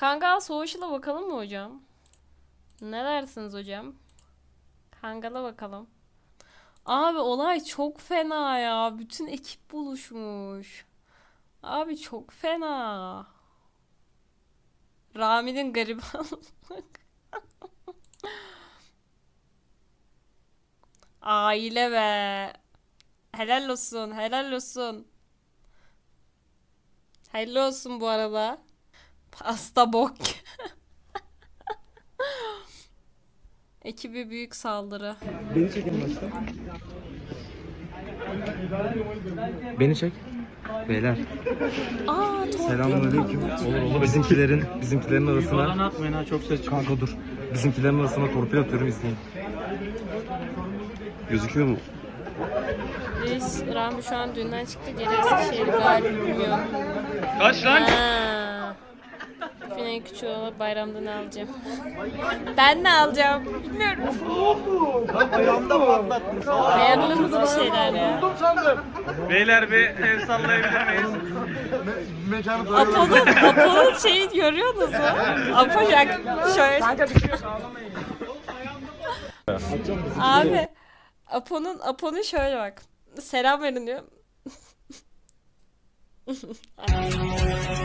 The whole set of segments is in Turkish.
Kangal Social'a bakalım mı hocam? Ne dersiniz hocam? Kangal'a bakalım. Abi olay çok fena ya. Bütün ekip buluşmuş. Abi çok fena. Rami'nin garibanlık. Aile be. Helal olsun, helal olsun. Helal olsun bu arada. Pasta bok. Ekibi büyük saldırı. Beni çekin başta. Beni çek. Beyler. Aa. Selamünaleyküm. Olur olur. Bizimkilerin bizimkilerin arasına atmayın ha çok ses çıkıyor. kanka dur. Bizimkilerin arasına torpil atıyorum izleyin. Gözüküyor mu? Reis Rami şu an düğünden çıktı. Geri Eskişehir galiba bilmiyorum. Kaç lan? Ha. Güney küçüğü olan bayramda ne alacağım? Ben ne alacağım? Bilmiyorum. Ayarlarınız bir şeyler ya. Beyler bir el sallayabilir miyiz? Apo'nun, Apo'nun şeyi görüyorsunuz mu? Apo jak şöyle. Abi Apo'nun Apo'nun şöyle bak. Selam verin diyor.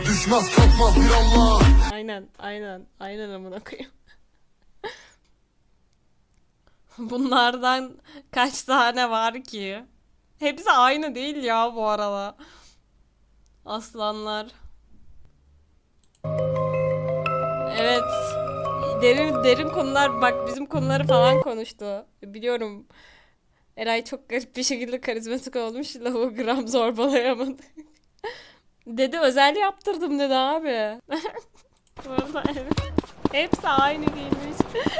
Düşmez kalkmaz bir Allah Aynen, aynen, aynen amına koyayım. Bunlardan kaç tane var ki? Hepsi aynı değil ya bu arada. Aslanlar. Evet. Derin derin konular bak bizim konuları falan konuştu. Biliyorum. Eray çok garip bir şekilde karizmatik olmuş. Lavı gram zorbalayamadı. Dedi özel yaptırdım dedi abi. Bu arada evet. Hepsi aynı değilmiş.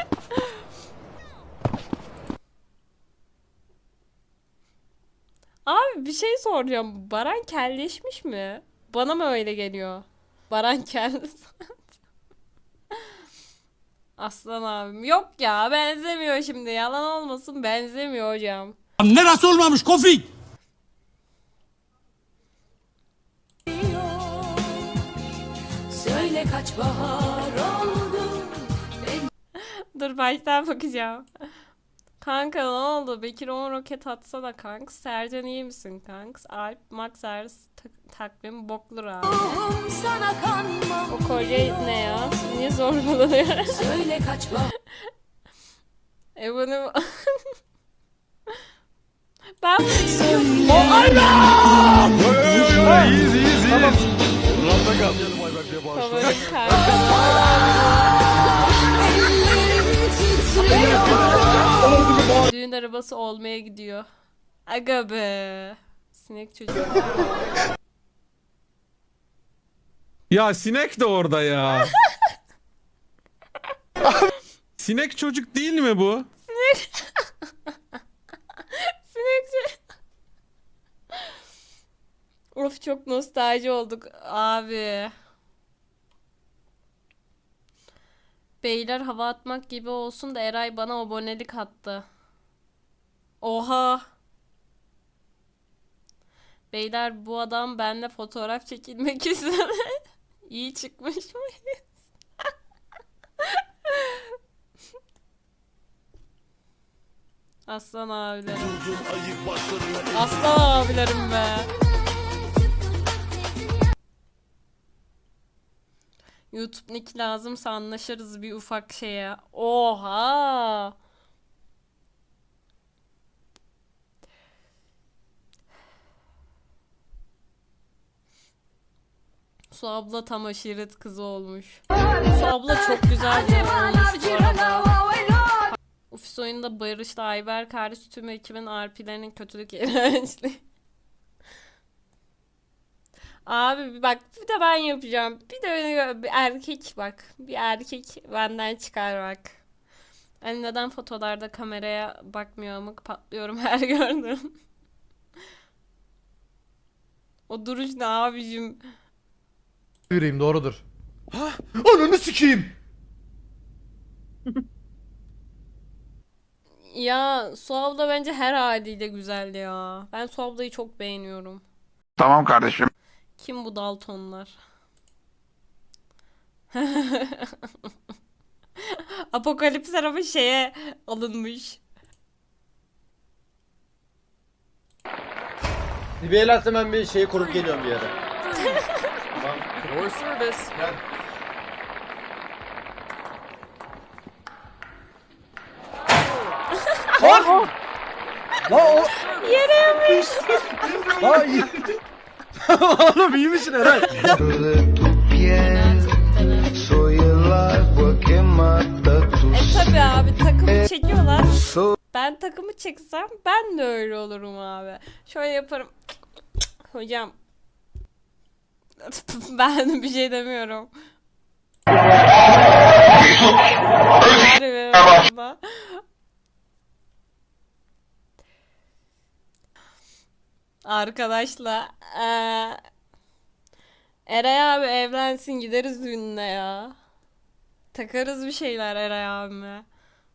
Abi bir şey soracağım. Baran kelleşmiş mi? Bana mı öyle geliyor? Baran kel. Aslan abim. Yok ya benzemiyor şimdi. Yalan olmasın benzemiyor hocam. Neresi olmamış Kofik? Söyle kaç bahar oldu Dur baştan bakacağım. Kanka ne oldu? Bekir 10 roket atsana kanks. Sercan iyi misin kanks? Alp Max Ers tak- takvim boklu abi. Ruhum sana kanmam O kolye ne ya? Niye zorbalanıyor? Söyle kaç bahar e bunu... ben bunu İyiyiz iyiyiz iyiyiz. Ramda kal. Düğün arabası olmaya gidiyor. Aga be. Sinek çocuk. Ya sinek de orada ya. sinek çocuk değil mi bu? Sinek çocuk. Of çok nostalji olduk abi. Beyler hava atmak gibi olsun da Eray bana abonelik attı. Oha. Beyler bu adam benimle fotoğraf çekilmek istedi. İyi çıkmış mıyız? Aslan abilerim. Aslan abilerim be. YouTube nick lazımsa anlaşırız bir ufak şeye. Oha. Su abla tam aşiret kızı olmuş. Su abla çok güzel bir olmuş bu arada. Ofis oyunda Barış'la Ayber kardeş tüm ekibin RP'lerinin kötülük iğrençliği. Abi bir bak bir de ben yapacağım. Bir de bir erkek bak. Bir erkek benden çıkar bak. Hani neden fotolarda kameraya bakmıyor amık patlıyorum her gördüğüm. O duruş ne abicim? Yüreğim doğrudur. Ha, ananı sikeyim. Ya Su abla bence her haliyle güzel ya. Ben Su ablayı çok beğeniyorum. Tamam kardeşim Kim bu Daltonlar? Apokalipsler ama şeye alınmış. Bir el ben bir şeyi kurup geliyorum bir yere. La o Yere yemiş. la iyi. Oğlum iyi misin Eray? E tabi abi takımı çekiyorlar. Ben takımı çeksem ben de öyle olurum abi. Şöyle yaparım. Hocam. ben bir şey demiyorum. Harbi. Arkadaşlar eee Eray abi evlensin gideriz düğününe ya. Takarız bir şeyler Eray abime.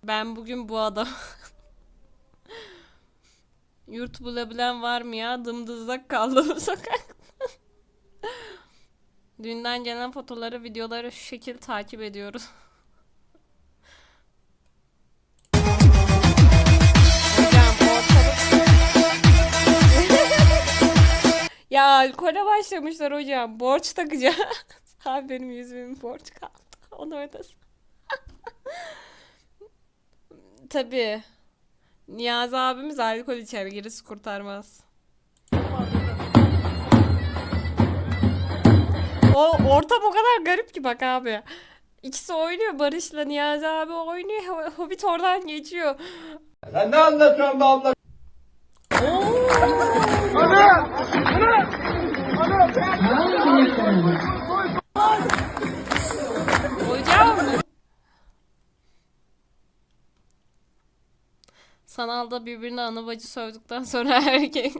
Ben bugün bu adam. Yurt bulabilen var mı ya? Dımdızlak kaldım sokakta. Düğünden gelen fotoları, videoları şu şekil takip ediyoruz. Ya alkole başlamışlar hocam. Borç takacağız. Abi benim yüzümün borç kaldı. Onu ödesin. Tabii. Niyazi abimiz alkol içer. Gerisi kurtarmaz. O ortam o kadar garip ki bak abi. İkisi oynuyor Barış'la Niyazi abi oynuyor. Ho- Hobbit oradan geçiyor. Sen ne anlatıyorsun abla? Hocam. Sanalda birbirine ana bacı sövdükten sonra erkek.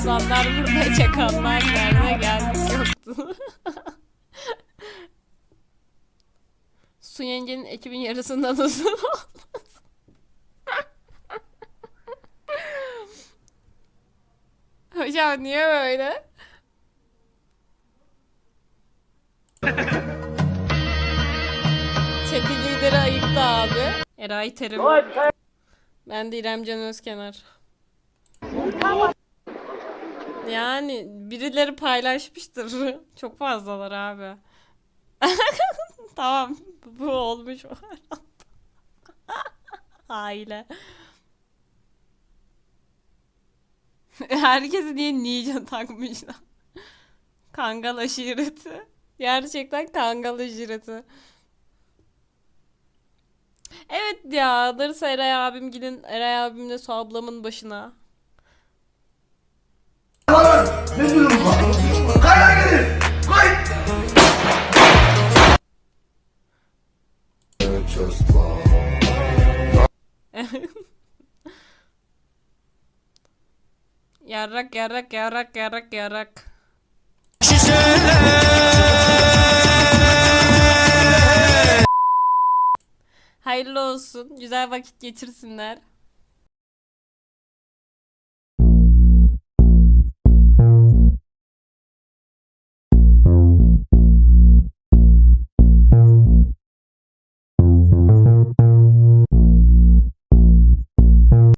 Aslanlar burada çakallar nerede geldik yoktu. Su yengenin ekibin yarısından uzun olmaz. Hocam niye böyle? Çetin lideri ayıktı abi. Eray Terim. Ben de İrem Can Özkenar. Yani birileri paylaşmıştır. Çok fazlalar abi. tamam. Bu olmuş. Aile. Herkesi niye Ninja takmışlar? Kangal aşireti. Gerçekten kangal aşireti. Evet ya alırsa Eray abim gidin Eray abimle Su ablamın başına. Yarrak yarrak yarrak yarrak yarrak. Hayırlı olsun. Güzel vakit geçirsinler.